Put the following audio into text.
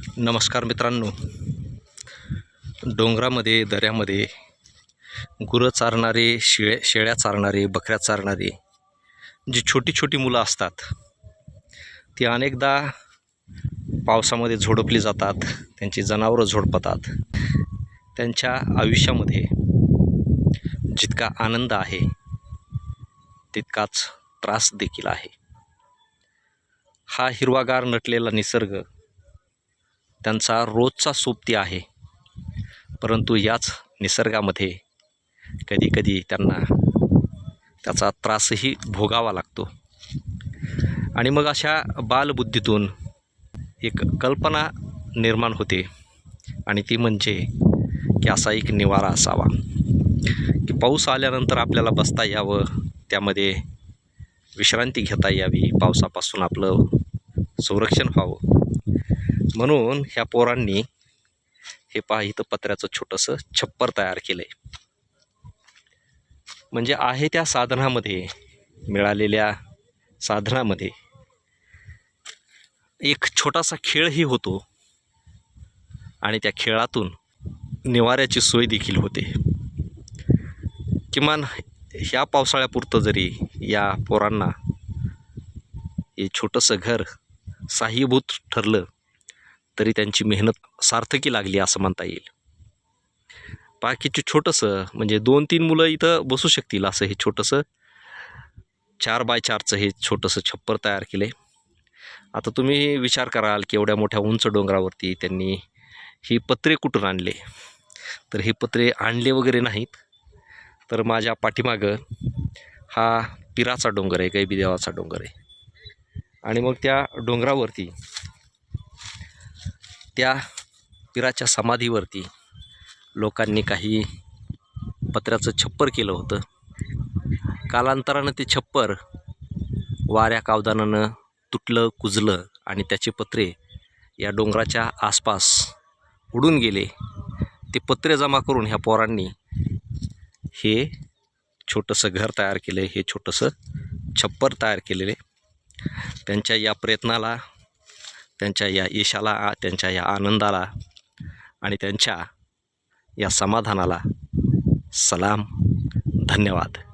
नमस्कार मित्रांनो. डोंगरामध्ये दऱ्यामध्ये गुरं चारणारे शेळ्या शेळ्या चारणारे बकऱ्या चारणारे जी छोटी छोटी मुलं असतात ती अनेकदा पावसामध्ये झोडपली जातात त्यांची जनावरं झोडपतात. त्यांच्या आयुष्यामध्ये जितका आनंद आहे तितकाच त्रास देखील आहे. हा हिरवागार नटलेला निसर्ग त्यांचा रोजचा सोबती आहे. परंतु याच निसर्गामध्ये कधीकधी त्यांना त्याचा त्रासही भोगावा लागतो. आणि मग अशा बालबुद्धीतून एक कल्पना निर्माण होते आणि ती म्हणजे की असा एक निवारा असावा. की पाऊस आल्यानंतर आपल्याला बसता यावं त्यामध्ये विश्रांती घेता यावी पावसापासून आपलं संरक्षण व्हावं. म्हणून ह्या पोरांनी हे पहा इथं पत्र्याचं छोटंसं छप्पर तयार केलं आहे म्हणजे आहे त्या साधनामध्ये मिळालेल्या साधनामध्ये. एक छोटासा खेळही होतो. आणि त्या खेळातून निवाऱ्याची सोय देखील होते. किमान ह्या पावसाळ्यापुरतं जरी या पोरांना हे छोटंसं घर साह्यभूत ठरलं तरी त्यांची मेहनत सार्थकी लागली असं म्हणता येईल. बाकीचे छोटंसं म्हणजे दोन तीन मुलं इथं बसू शकतील असं हे छोटंसं. चार बाय चारचं हे छोटंसं छप्पर तयार केलं. आहे आता तुम्ही विचार कराल की एवढ्या मोठ्या उंच डोंगरावरती त्यांनी ही पत्रे कुठून आणले? तर हे पत्रे आणले वगैरे नाहीत. तर माझ्या पाठीमागं हा पिराचा डोंगर आहे गैबी देवाचा डोंगर आहे. आणि मग त्या डोंगरावरती त्या पिराच्या समाधीवरती लोकांनी काही पत्र्याचं छप्पर केलं होतं. कालांतरानं ते छप्पर वाऱ्या कावदानानं तुटलं कुजलं आणि त्याचे पत्रे या डोंगराच्या आसपास उडून गेले. ते पत्रे जमा करून ह्या पोरांनी हे छोटंसं घर तयार केलं हे छोटंसं छप्पर तयार केलेले. त्यांच्या या प्रयत्नाला त्यांच्या या यशाला त्यांच्या या आनंदाला आणि त्यांच्या या समाधानाला सलाम धन्यवाद.